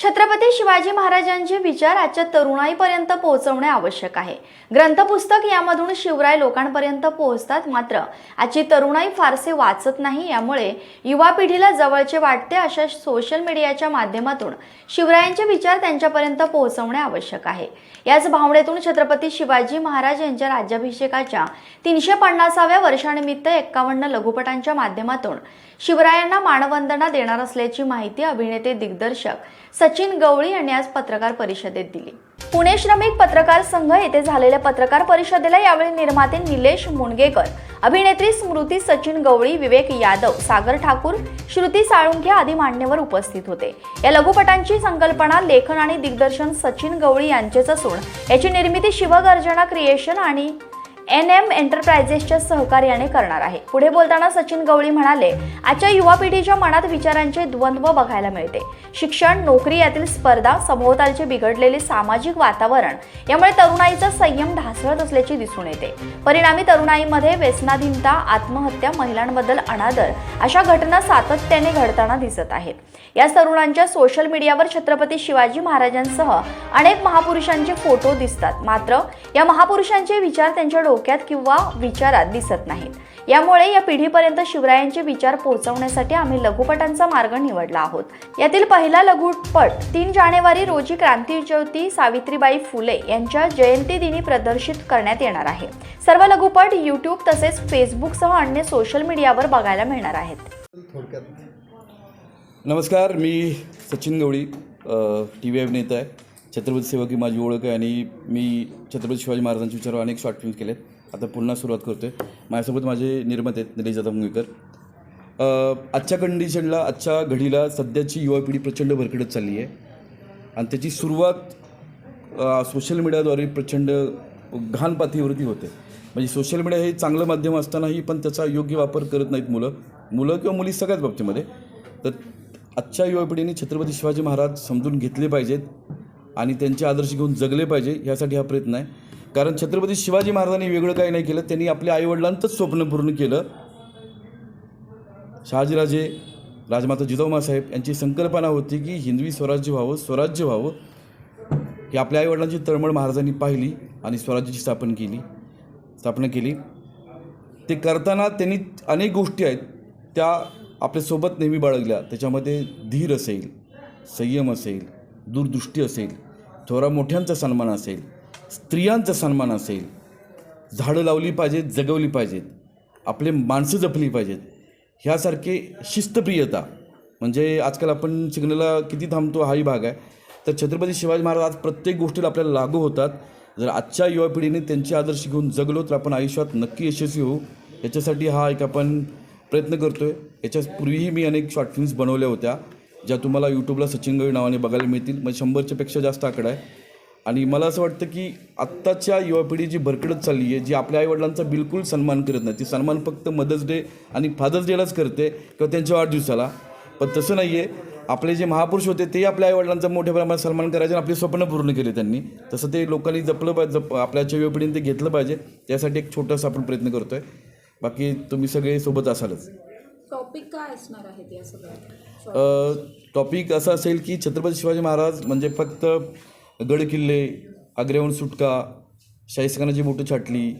छत्रपती शिवाजी महाराजांचे विचार आजच्या तरुणाईपर्यंत पोहोचवणे आवश्यक आहे. ग्रंथपुस्तक यामधून शिवराय लोकांपर्यंत पोहोचतात मात्र आजची तरुणाई फारसे वाचत नाही यामुळे युवा पिढीला जवळचे वाटते अशा सोशल मीडियाच्या माध्यमातून शिवरायांचे विचार त्यांच्यापर्यंत पोहोचवणे आवश्यक आहे. याच भावनेतून छत्रपती शिवाजी महाराज यांच्या राज्याभिषेकाच्या तीनशे पन्नासाव्या वर्षानिमित्त एक्कावन्न लघुपटांच्या माध्यमातून शिवरायांना मानवंदना देणार असल्याची माहिती अभिनेते दिग्दर्शक सचिन गवळी यांनी आज पत्रकार परिषदेत दिली. पुणे श्रमिक पत्रकार संघ येथे झालेल्या पत्रकार परिषदेला यावेळी निर्माते निलेश मुणगेकर अभिनेत्री स्मृती सचिन गवळी विवेक यादव सागर ठाकूर श्रुती साळुंखे आदी मान्यवर उपस्थित होते. या लघुपटांची संकल्पना लेखन आणि दिग्दर्शन सचिन गवळी यांचेच असून याची निर्मिती शिवगर्जना क्रिएशन आणि एन एम एंटरप्राइजेसच्या सहकार्याने करणार आहे. पुढे बोलताना सचिन गवळी म्हणाले आजच्या युवा पिढीच्या मनात विचारांचे द्वंद्व बघायला मिळते. शिक्षण नोकरी यातील स्पर्धा सभोवतालचे बिघडलेले सामाजिक वातावरण यामुळे तरुणाईचा संयम ढासळत असल्याचे दिसून येते. परिणामी तरुणाईमध्ये व्यसनाधीनता आत्महत्या महिलांबद्दल अनादर अशा घटना सातत्याने घडताना दिसत आहेत. या तरुणांच्या सोशल मीडियावर छत्रपती शिवाजी महाराजांसह अनेक महापुरुषांचे फोटो दिसतात. मात्र या महापुरुषांचे विचार त्यांच्या डोक्यात किंवा विचारात दिसत नाहीत. यामुळे या पिढीपर्यंत शिवरायांचे विचार पोहोचवण्यासाठी आम्ही लघुपटांचा मार्ग निवडला आहोत. यातील पहिला लघुपट तीन जानेवारी रोजी क्रांतीज्योती सावित्रीबाई फुले यांच्या जयंती दिनी प्रदर्शित करण्यात येणार आहे. सर्व लघुपट यूट्यूब तसेच फेसबुकसह अन्य सोशल मीडियावर बघायला मिळणार आहेत. नमस्कार मी सचिन गवळी टी व्ही अभिनेता आहे. छत्रपती सेवक ही माझी ओळख आहे आणि मी छत्रपती शिवाजी महाराजांच्या विचारावर अनेक शॉर्ट फिल्म्स केले आता पुन्हा सुरुवात करतो आहे माझ्यासोबत माझे निर्माते आहेत निलेश जाधव मुंगेकर. आजच्या कंडिशनला आजच्या घडीला सध्याची युवा पिढी प्रचंड भरकटत चालली आहे. आणि त्याची सुरुवात सोशल मीडियाद्वारे प्रचंड घाण पातळीवरती होते. म्हणजे सोशल मीडिया हे चांगलं माध्यम असतानाही पण त्याचा योग्य वापर करत नाहीत मुलं. मुलं किंवा मुली सगळ्याच बाबतीमध्ये. तर आजच्या युवा पिढीने छत्रपती शिवाजी महाराज समजून घेतले पाहिजेत. आणि त्यांचे आदर्श घेऊन जगले पाहिजे ह्यासाठी हा प्रयत्न आहे. कारण छत्रपती शिवाजी महाराजांनी वेगळं काही नाही केलं त्यांनी आपल्या आईवडिलांचंच स्वप्न पूर्ण केलं. शहाजीराजे राजमाता जिजाऊमासाहेब यांची संकल्पना होती की हिंदवी स्वराज्य व्हावं स्वराज्य व्हावं ही आपल्या आईवडिलांची तळमळ महाराजांनी पाहिली आणि स्वराज्याची स्थापन केली स्थापना केली. ते करताना त्यांनी अनेक गोष्टी आहेत त्या आपल्यासोबत नेहमी बाळगल्या. त्याच्यामध्ये धीर असेल संयम असेल दूरदृष्टी असेल थोरा मोठ्यांचा सन्मान असेल स्त्रियांचा सन्मान असेल झाडं लावली पाहिजेत जगवली पाहिजेत आपले माणसं जपली पाहिजेत ह्यासारखे शिस्तप्रियता म्हणजे आजकाल आपण शिकण्याला किती थांबतो हाही भाग आहे. तर छत्रपती शिवाजी महाराज आज प्रत्येक गोष्टीला आपल्याला लागू होतात. जर आजच्या युवा पिढीने त्यांचे आदर्श घेऊन जगलो तर आपण आयुष्यात नक्की यशस्वी होऊ. याच्यासाठी हा एक आपण प्रयत्न करतो आहे याच्यापूर्वीही मी अनेक शॉर्ट फिल्म्स बनवल्या होत्या. ज्या तुम्हाला यूट्यूबला सचिन गवळी नावाने बघायला मिळतील. म्हणजे शंभरच्यापेक्षा जास्त आकडा आहे. आणि मला असं वाटतं की आत्ताच्या युवा पिढी जी भरकडत चालली आहे जी आपल्या आईवडिलांचा बिलकुल सन्मान करत नाही. ती सन्मान फक्त मदर्स डे आणि फादर्स डेलाच करते किंवा त्यांच्या वाढदिवसाला. पण तसं नाही आहे आपले जे महापुरुष होते ते आपल्या आईवडिलांचा मोठ्या प्रमाणात सन्मान करायचे आणि आपले स्वप्न पूर्ण केले त्यांनी. तसं ते लोकांनी जपलं पाहिजे जप आपल्याच्या युवा पिढीने ते घेतलं पाहिजे. त्यासाठी एक छोटासा आपण प्रयत्न करतो आहे बाकी तुम्ही सगळे सोबत असालच. टॉपिक काय असणार आहेत या सगळ्या? टॉपिक असं असेल की छत्रपती शिवाजी महाराज म्हणजे फक्त गड किल्ले आग्र्याहून सुटका शाहीसखानाची बोटं छाटली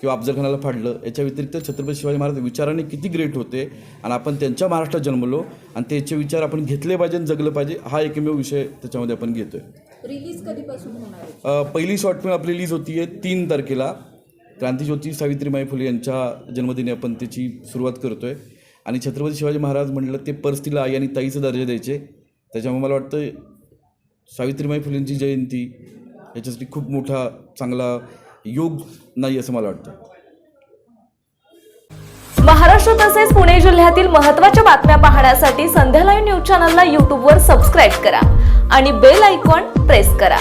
किंवा अफजलखानाला फाडलं याच्या व्यतिरिक्त छत्रपती शिवाजी महाराज विचाराने किती ग्रेट होते आणि आपण त्यांच्या महाराष्ट्रात जन्मलो आणि त्याचे विचार आपण घेतले पाहिजे आणि जगलं पाहिजे हा एकमेव विषय त्याच्यामध्ये आपण घेतो आहे रिलीज कधीपासून होणार आहे? पहिली शॉर्ट फिल्म आपली रिलीज होती आहे तीन तारखेला. क्रांतीज्योती सावित्रीबाई फुले यांच्या जन्मदिनी आपण त्याची सुरुवात करतो आहे आणि छत्रपती शिवाजी महाराज म्हटलं ते परस्तीला आई आणि ताईचा दर्जा द्यायचे. त्याच्यामुळे मला वाटतं सावित्रीबाई फुलेंची जयंती याच्यासाठी खूप मोठा चांगला योग नाही असं मला वाटतं. महाराष्ट्र तसेच पुणे जिल्ह्यातील महत्त्वाच्या बातम्या पाहण्यासाठी संध्या लाईव्ह न्यूज चॅनलला यूट्यूबवर सबस्क्राईब करा आणि बेल आयकॉन प्रेस करा.